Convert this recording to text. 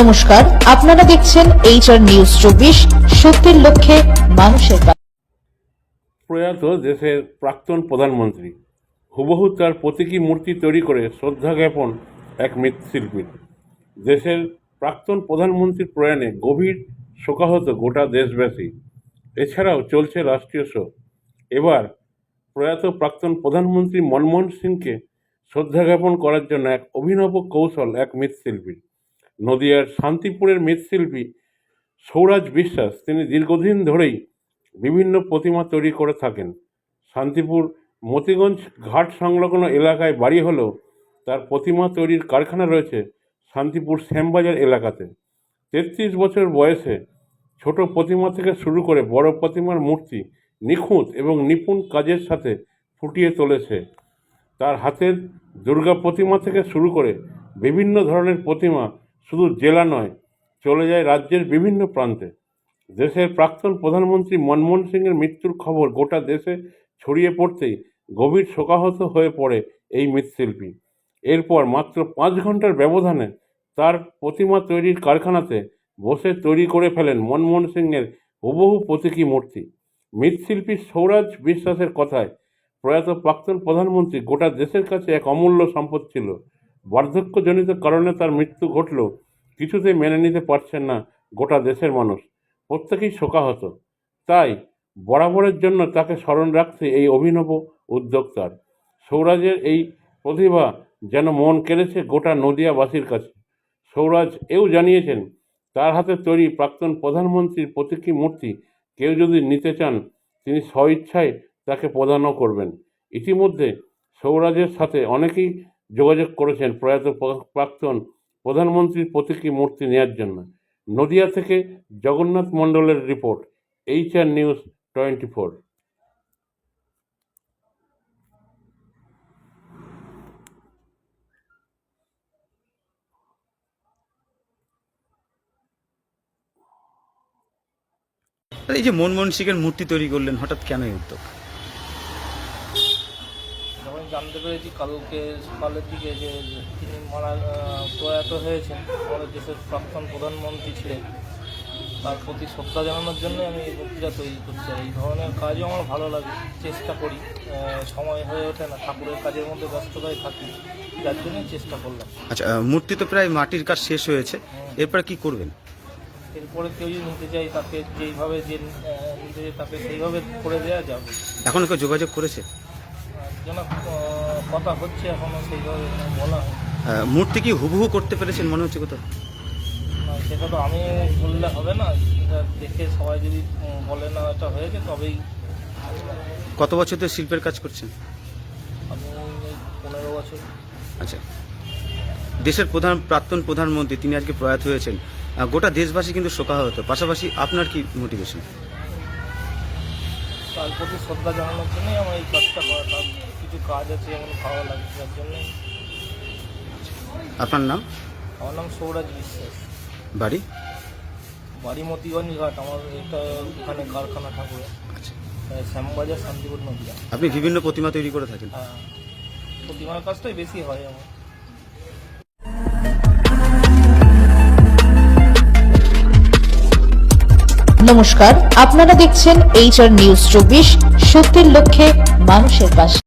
নমস্কার, আপনারা দেখছেন এইচআর নিউজ চব্বিশ, সত্যের লক্ষ্যে মানুষের প্রয়াত দেশের প্রাক্তন প্রধানমন্ত্রী, হুবহু তার প্রতীকী মূর্তি তৈরি করে শ্রদ্ধা জ্ঞাপন এক মৃৎশিল্পীর। দেশের প্রাক্তন প্রধানমন্ত্রীর প্রয়াণে গভীর শোকাহত গোটা দেশবাসী। এছাড়াও চলছে রাষ্ট্রীয় শোক এবার প্রয়াত প্রাক্তন প্রধানমন্ত্রী মনমোহন সিংকে শ্রদ্ধা জ্ঞাপন করার জন্য এক অভিনব কৌশল এক মৃৎশিল্পীর। নদিয়ার শান্তিপুরের মৃৎশিল্পী সৌরাজ বিশ্বাস, তিনি দীর্ঘদিন ধরেই বিভিন্ন প্রতিমা তৈরি করে থাকেন। শান্তিপুর মতিগঞ্জ ঘাট সংলগ্ন এলাকায় বাড়ি হলেও তার প্রতিমা তৈরির কারখানা রয়েছে শান্তিপুর শ্যামবাজার এলাকাতে। তেত্রিশ বছর বয়সে ছোট প্রতিমা থেকে শুরু করে বড় প্রতিমার মূর্তি নিখুঁত এবং নিপুণ কাজের সাথে ফুটিয়ে তুলেছে। তার হাতের দুর্গা প্রতিমা থেকে শুরু করে বিভিন্ন ধরনের প্রতিমা শুধু জেলা নয়, চলে যায় রাজ্যের বিভিন্ন প্রান্তে। দেশের প্রাক্তন প্রধানমন্ত্রী মনমোহন সিংয়ের মৃত্যুর খবর গোটা দেশে ছড়িয়ে পড়তেই গভীর শোকাহত হয়ে পড়ে এই মৃৎশিল্পী। এরপর মাত্র পাঁচ ঘণ্টার ব্যবধানে তার প্রতিমা তৈরির কারখানাতে বসে তৈরি করে ফেলেন মনমোহন সিংয়ের হুবহু প্রতীকী মূর্তি। মৃৎশিল্পী সৌরাজ বিশ্বাসের কথায় প্রয়াত প্রাক্তন প্রধানমন্ত্রী গোটা দেশের কাছে এক অমূল্য সম্পদ ছিল। বার্ধক্যজনিত কারণে তার মৃত্যু ঘটলেও কিছুতেই মেনে নিতে পারছেন না গোটা দেশের মানুষ। প্রত্যেকেই শোকাহত। তাই বরাবরের জন্য তাকে স্মরণ রাখতে এই অভিনব উদ্যোগ তার সৌরাজের এই প্রতিভা যেন মন কেড়েছে গোটা নদিয়াবাসীর কাছে। সৌরাজ এও জানিয়েছেন, তার হাতে তৈরি প্রাক্তন প্রধানমন্ত্রীর প্রতীকী মূর্তি কেউ যদি নিতে চান, তিনি স্বইচ্ছায় তাকে প্রদানও করবেন। ইতিমধ্যে সৌরাজের সাথে অনেকেই যোগাযোগ করেছেন প্রয়াত প্রাক্তন প্রধানমন্ত্রীর প্রতীকী মূর্তি নেওয়ার জন্য। নদিয়া থেকে জগন্নাথ মণ্ডলের report H R news twenty four এই যে মনমোহন সিংয়ের মূর্তি তৈরি করলেন, হঠাৎ কেন এই উদ্যোগ? যখন জানতে পেরেছি কালকে সকালের দিকে যে তিনি মারা প্রয়াত হয়েছেন আমাদের দেশের প্রাক্তন প্রধানমন্ত্রী ছিলেন। তার প্রতি শ্রদ্ধা জানানোর জন্য আমি এই মূর্তিটা তৈরি করতে চাই এই ধরনের কাজও আমার ভালো লাগে চেষ্টা করি। সময় হয়ে ওঠে না ঠাকুরের কাজের মধ্যে ব্যস্ততায় থাকি যার জন্যই চেষ্টা করলাম। আচ্ছা মূর্তি তো প্রায় মাটির কাজ শেষ হয়েছে। এরপরে কি করবেন? এরপরে কেউ যদি নিতে চাই তাকে যেইভাবে যে নিতে চাই তাকে সেইভাবে করে দেওয়া যাবে। এখন কেউ যোগাযোগ করেছে? কথা হচ্ছে সেইভাবে বলা হয়। মূর্তি কি হুবহু করতে পেরেছেন মনে হচ্ছে কোথাও? সেটা তো আমি বললে হবে না। দেখে সবাই যদি বলে না এটা হয়েছে তবেই কত বছর ধরে শিল্পের কাজ করছেন? আমি পনেরো বছর। আচ্ছা। দেশের প্রধান প্রাক্তন প্রধানমন্ত্রী তিনি আজকে প্রয়াত হয়েছেন। গোটা দেশবাসী কিন্তু শোকাহত। পাশাপাশি আপনার কি মোটিভেশন তার প্রতি শ্রদ্ধা জানানোর জন্যই আমার এই কাজটা করা তার কিছু কাজ আছে যেমন ভালো লাগে যার জন্যই আপনার নাম? আমার নাম সৌরাজ বিশ্বাস। বাড়ি? বাড়ি মতিগঞ্জ ঘাট আমার এটা ওখানে কারখানা ঠাকুরে আচ্ছা। শ্যামবাজার শান্তিপুর নদীয়া। আপনি বিভিন্ন প্রতিমা তৈরি করে থাকেন? হ্যাঁ। প্রতিমার কাজটাই বেশি হয় আমার। নমস্কার আপনারা দেখছেন এইচআর নিউজ চব্বিশ সত্যের লক্ষ্যে মানুষের পাশে।